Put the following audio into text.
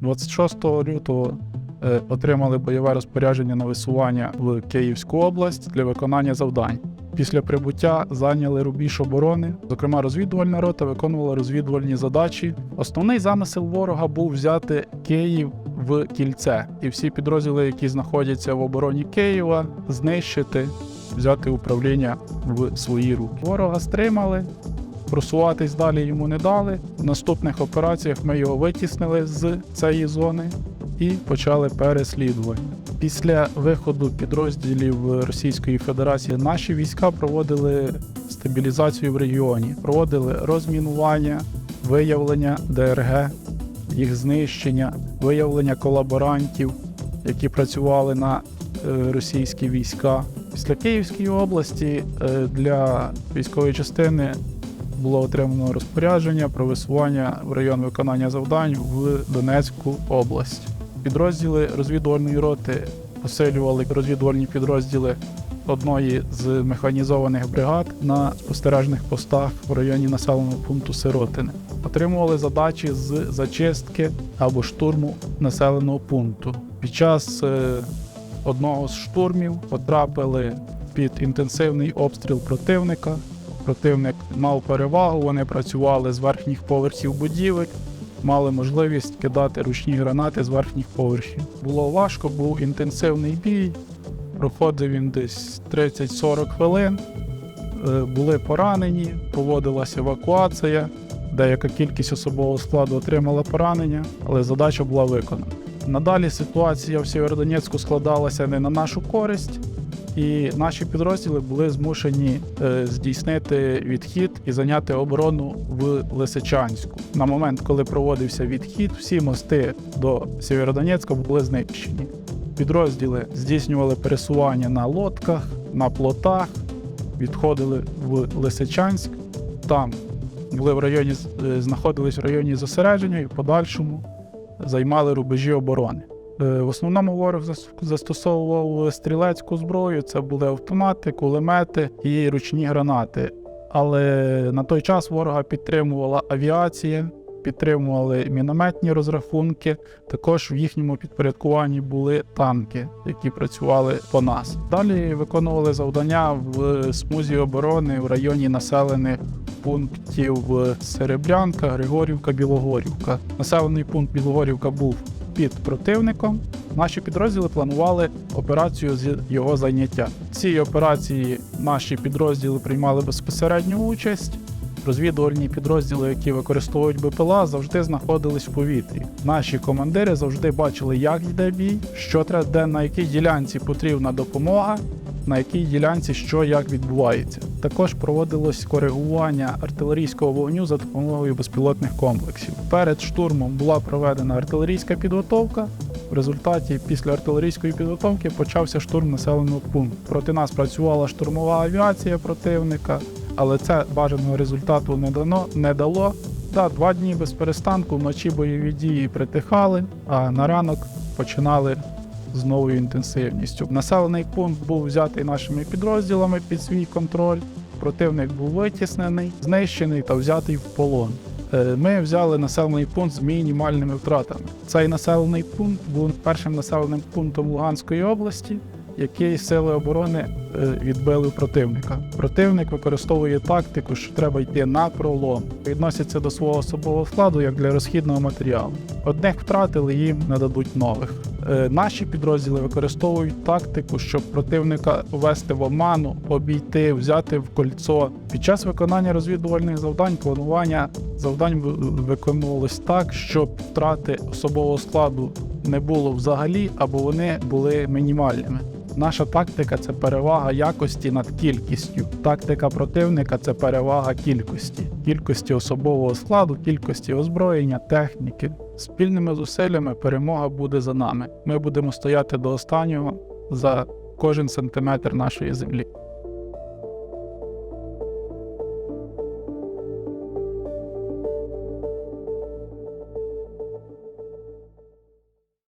26 лютого е, отримали бойове розпорядження на висування в Київську область для виконання завдань. Після прибуття зайняли рубіж оборони. Зокрема, розвідувальна рота виконувала розвідувальні задачі. Основний замисел ворога був взяти Київ в кільце, і всі підрозділи, які знаходяться в обороні Києва, знищити, взяти управління в свої руки. Ворога стримали, просуватись далі йому не дали. В наступних операціях ми його витіснили з цієї зони і почали переслідування. Після виходу підрозділів Російської Федерації наші війська проводили стабілізацію в регіоні, проводили розмінування, виявлення ДРГ, їх знищення, виявлення колаборантів, які працювали на е, російські війська. Після Київської області е, для військової частини було отримано розпорядження про висування в район виконання завдань в Донецьку область. Підрозділи розвідувальної роти посилювали розвідувальні підрозділи одної з механізованих бригад на спостережних постах в районі населеного пункту Сиротини. Отримували задачі з зачистки або штурму населеного пункту. Під час е, одного з штурмів потрапили під інтенсивний обстріл противника. Противник мав перевагу, вони працювали з верхніх поверхів будівель, мали можливість кидати ручні гранати з верхніх поверхів. Було важко, був інтенсивний бій. Проходив він десь 30-40 хвилин. Е, Були поранені, проводилася евакуація. Деяка кількість особового складу отримала поранення, але задача була виконана. Надалі ситуація в Сєвєродонецьку складалася не на нашу користь, і наші підрозділи були змушені е, здійснити відхід і зайняти оборону в Лисичанську. На момент, коли проводився відхід, всі мости до Сєвєродонецька були знищені. Підрозділи здійснювали пересування на лодках, на плотах, відходили в Лисичанськ. Там були в районі, е, знаходились в районі зосередження і в подальшому займали рубежі оборони. Е, В основному ворог застосовував стрілецьку зброю, це були автомати, кулемети і ручні гранати. Але на той час ворога підтримувала авіація, підтримували мінометні розрахунки. Також в їхньому підпорядкуванні були танки, які працювали по нас. Далі виконували завдання в смузі оборони в районі населених пунктів Серебрянка, Григорівка, Білогорівка. Населений пункт Білогорівка був під противником. Наші підрозділи планували операцію з його зайняття. В цій операції наші підрозділи приймали безпосередню участь. Розвідувальні підрозділи, які використовують БПЛА, завжди знаходились в повітрі. Наші командири завжди бачили, як йде бій, що треба, де на якій ділянці потрібна допомога, на якій ділянці що як відбувається. Також проводилось коригування артилерійського вогню за допомогою безпілотних комплексів. Перед штурмом була проведена артилерійська підготовка. В результаті після артилерійської підготовки почався штурм населеного пункту. Проти нас працювала штурмова авіація противника, але це бажаного результату не дано не дало. Да, два дні без перестанку вночі бойові дії притихали, а на ранок починали з новою інтенсивністю. Населений пункт був взятий нашими підрозділами під свій контроль. Противник був витіснений, знищений та взятий в полон. Е, Ми взяли населений пункт з мінімальними втратами. Цей населений пункт був першим населеним пунктом Луганської області, який сили оборони е, відбили противника. Противник використовує тактику, що треба йти на пролом. Відносяться до свого особового складу як для розхідного матеріалу. Одних втратили, їм нададуть нових. Е, Наші підрозділи використовують тактику, щоб противника ввести в оману, обійти, взяти в кольцо. Під час виконання розвідувальних завдань планування завдань ви- виконувалось так, щоб втрати особового складу не було взагалі, або вони були мінімальними. Наша тактика це перевага якості над кількістю. Тактика противника це перевага кількості, кількості особового складу, кількості озброєння, техніки. Спільними зусиллями перемога буде за нами. Ми будемо стояти до останнього за кожен сантиметр нашої землі.